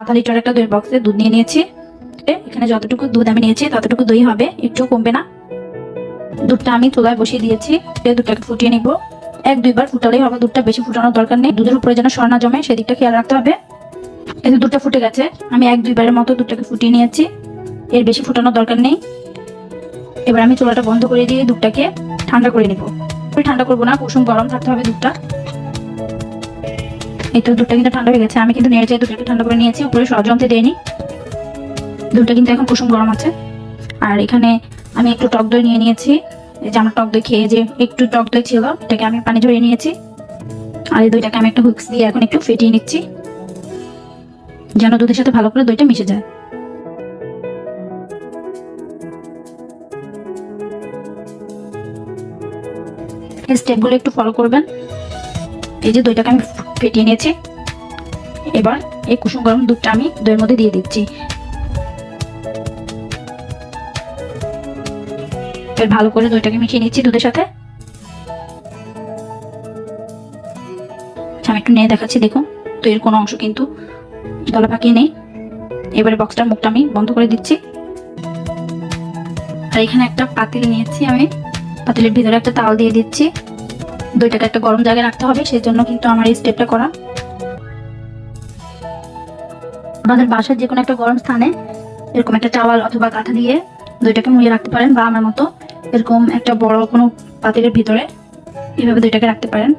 আধা লিটার একটা দই বক্সে দুধ নিয়ে নিয়েছি। এখানে যতটুকু দুধ আমি নিয়েছি, ততটুকু দই হবে, একটু কমবে না। দুধটা আমি চুলায় বসিয়ে দিয়েছি দুধটাকে ফুটিয়ে নিব। এক, দুইবার ফুটালেই হবে, দুধটা বেশি ফুটানোর দরকার নেই। দুধের উপরে যেন সর না জমে, সেদিকটা খেয়াল রাখতে হবে। এই দুধটা ফুটে গেছে, আমি এক, দুইবারের মতো দুধটাকে ফুটিয়ে নিয়েছি। এর বেশি ফুটানোর দরকার নেই। এবার আমি চুলাটা বন্ধ করে দিয়ে দুধটাকে ঠান্ডা করে নিব। ঠান্ডা করব না, কুসুম গরম থাকতে হবে দুধটা। এই তো দুধটা কিন্তু ঠান্ডা হয়ে গেছে। আমি কিন্তু নেড়ে চেয়ে দুধটাকে ঠান্ডা করে নিয়েছি, উপরে সরজমতে দেয়নি দুধটা কিন্তু এখন কুসুম গরম আছে আর এখানে আমি একটু টক দই নিয়ে নিয়েছি। এই যে আমার টক দই খেয়ে যে একটু টক দই ছিল, এটাকে আমি পানি ঝরিয়ে নিয়েছি। আর এই দইটাকে আমি একটা হুইক্স দিয়ে এখন একটু ফেটিয়ে নিচ্ছি, যেন দুধের সাথে ভালো করে দইটা মিশে যায়। এই স্টেপগুলো একটু ফলো করবেন। এই যে দইটাকে আমি ফেটিয়ে নিয়েছি। এবার এই কুসুম গরম দুধটা আমি দইয়ের মধ্যে দিয়ে দিচ্ছি। এবার ভালো করে দইটাকে মিশিয়ে নিচ্ছি দুধের সাথে। আমি একটু নিয়ে দেখাচ্ছি, দেখুন, দইয়ের কোনো অংশ কিন্তু দলা পাকিয়ে নেই। এবারে বক্সটার মুখটা আমি বন্ধ করে দিচ্ছি। আর এখানে একটা পাতিল নিয়েছি আমি। পাতিলের ভিতরে একটা তাল দিয়ে দিচ্ছি। দইটাকে একটা গরম জায়গায় রাখতে হবে সেই জন্য কিন্তু আমার এই স্টেপটা করা। আমাদের বাসার যে কোনো একটা গরম স্থানে এরকম একটা টাওয়াল অথবা কাঁথা দিয়ে দইটাকে মুড়িয়ে রাখতে পারেন বা আমার মতো এরকম একটা বড় কোনো পাতিলের ভিতরে এভাবে দইটাকে রাখতে পারেন।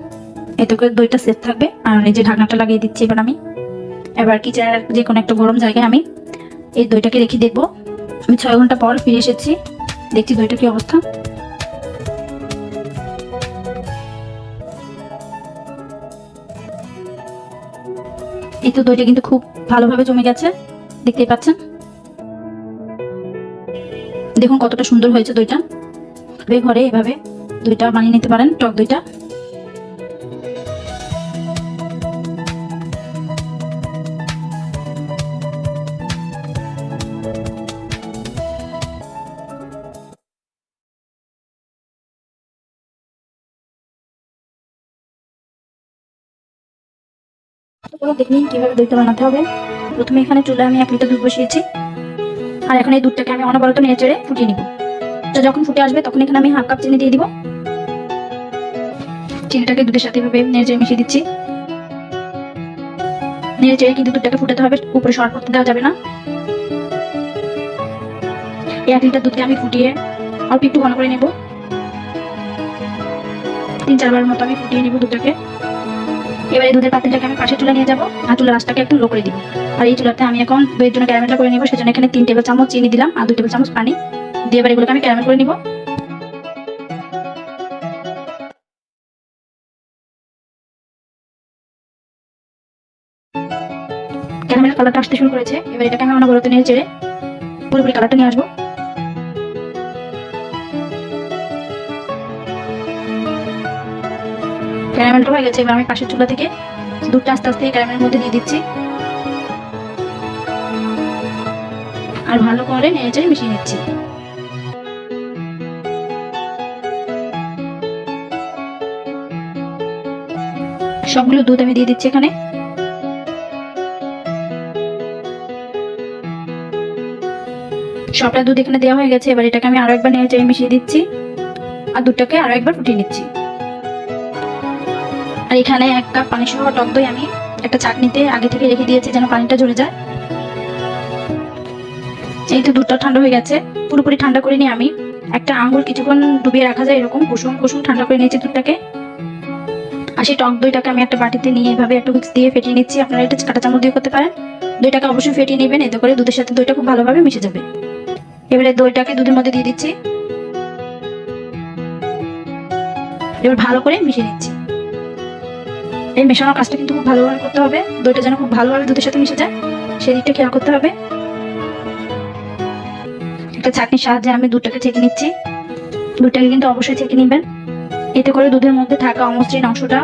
এতে করে দইটা সেফ থাকবে। আর এই যে ঢাকনাটা লাগিয়ে দিচ্ছি এবার আমি। এবার কিচেনের যে কোনো একটা গরম জায়গায় আমি এই দইটাকে রেখে দেখব। আমি ছয় ঘণ্টা পর ফিরে এসেছি। দেখছি দইটা কি অবস্থা। এই তো দইটা কিন্তু খুব ভালোভাবে জমে গেছে, দেখতেই পাচ্ছেন? দেখুন কতটা সুন্দর হয়েছে দইটা। ঘরে এভাবে দইটা বানিয়ে নিতে পারেন, টক দইটা। তারপরে দেখে কীভাবে দইটা বানাতে হবে। প্রথমে এখানে চুলে আমি এক লিটার দুধ বসিয়েছি। আর এখন এই দুধটাকে আমি অনবরত নেড়ে চেড়ে ফুটিয়ে নিব। তো যখন ফুটে আসবে, তখন এখানে আমি হাফ কাপ চিনি দিয়ে দিব। চিনিটাকে দুধের সাথে এভাবে নেড়ে চেড়ে মিশিয়ে দিচ্ছি। নেড়ে চেড়ে কিন্তু দুধটাকে ফুটাতে হবে, উপরে সর করতে দেওয়া যাবে না। এই এক লিটার দুধকে আমি ফুটিয়ে অল্প একটু ঘন করে নেব। তিন চারবার মতো আমি ফুটিয়ে নিব দুধটাকে। এবারে দুধের পাতিলটাকে আমি পাশে চুলা নিয়ে যাব, আর চুলার আঁচটাকে একটু লো করে দিব। আর এই চুলাতে আমি এখন দইয়ের জন্য ক্যারামেলটা করে নিব, সেজন্য এখানে তিন টেবিল চামচ চিনি দিলাম আর দুই টেবিল চামচ পানি। দিয়ে এবার এগুলোকে আমি ক্যারামেল করে নিব। ক্যারামেল কালারটা আসতে শুরু করেছে, এবার এটাকে আমি অনবরত নিয়ে চেড়ে পুরোপুরি কালারটা নিয়ে আসব। ক্যারামেলটা হয়ে গেছে। এবার আমি পাশের চুলা থেকে দুধটা আস্তে আস্তে ক্যারামেলের মধ্যে দিয়ে দিচ্ছি। আর ভালো করে নেড়ে চেড়ে মিশিয়ে নিচ্ছি। সবগুলো দুধ আমি দিয়ে দিচ্ছি এখানে। সবটা দুধ এখানে দেওয়া হয়ে গেছে। এবার এটাকে আমি আরও একবার নেড়েচেড়ে মিশিয়ে দিচ্ছি। আর দুধটাকে আরও একবার ফুটিয়ে নিচ্ছি। আর এখানে এক কাপ পানি সহ টক দই আমি একটা চাটনিতে আগে থেকে রেখে দিয়েছি যেন পানিটা ঝরে যায়। এই তো দুধটা ঠান্ডা হয়ে গেছে, পুরোপুরি ঠান্ডা করে নিয়ে আমি। একটা আঙ্গুর কিছুক্ষণ ডুবিয়ে রাখা যায় এরকম, কুসুম কুসুম ঠান্ডা করে নিয়েছি দুধটাকে। আর সেই টক দইটাকে আমি একটা বাটিতে নিয়ে এভাবে একটু মিক্স দিয়ে ফেটিয়ে নিচ্ছি। আপনারা এটা কাঁটা চামচ দিয়ে করতে পারেন। দইটাকে অবশ্যই ফেটিয়ে নেবেন, এতে করে দুধের সাথে দইটা খুব ভালোভাবে মিশে যাবে। এবারে দইটাকে দুধের মধ্যে দিয়ে দিচ্ছি। এবার ভালো করে মিশিয়ে নিচ্ছি। এই মেশানোর কাজটা কিন্তু খুব ভালোভাবে করতে হবে। দইটা যেন খুব ভালোভাবে দুধের সাথে মিশে যায় সেদিকটা খেয়াল করতে হবে। একটা চাটনির সাহায্যে আমি দুধটাকে ছেঁকে নিচ্ছি। দুধটাকে কিন্তু অবশ্যই ছেঁকে নেবেন। এতে করে দুধের মধ্যে থাকা অমসৃণ অংশটা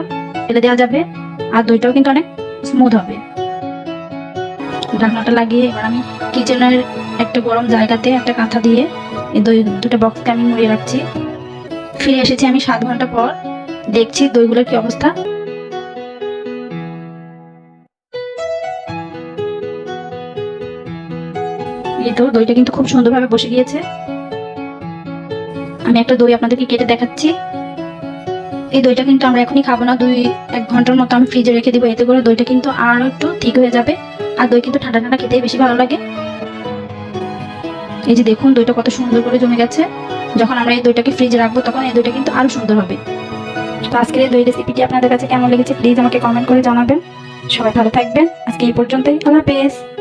ফেলে দেওয়া যাবে আর দইটাও কিন্তু অনেক স্মুথ হবে। ঢাকনাটা লাগিয়ে এবার আমি কিচেনের একটা গরম জায়গাতে একটা কাঁথা দিয়ে এই দই দুটো বক্সকে আমি মুড়িয়ে রাখছি। ফিরে এসেছি আমি সাত ঘণ্টা পর। দেখছি দইগুলোর কি অবস্থা। এই দইটা কিন্তু খুব সুন্দরভাবে বসে গিয়েছে। আমি একটা দই আপনাদেরকে কেটে দেখাচ্ছি। এই দইটা কিন্তু আমরা এখনই খাব না, দুই এক ঘণ্টার মতো আমি ফ্রিজে রেখে দিব, এতে করে দইটা কিন্তু আরও একটু ঠিক হয়ে যাবে। আর দই কিন্তু ঠান্ডা ঠান্ডা খেতেই বেশি ভালো লাগে। এই যে দেখুন, দইটা কত সুন্দর করে জমে গেছে। যখন আমরা এই দইটাকে ফ্রিজে রাখব, তখন এই দইটা কিন্তু আরও সুন্দর হবে। তো আজকের এই দই রেসিপিটি আপনাদের কাছে কেমন লেগেছে প্লিজ আমাকে কমেন্ট করে জানাবেন। সবাই ভালো থাকবেন। আজকে এই পর্যন্তই, আল্লাহ হাফেজ।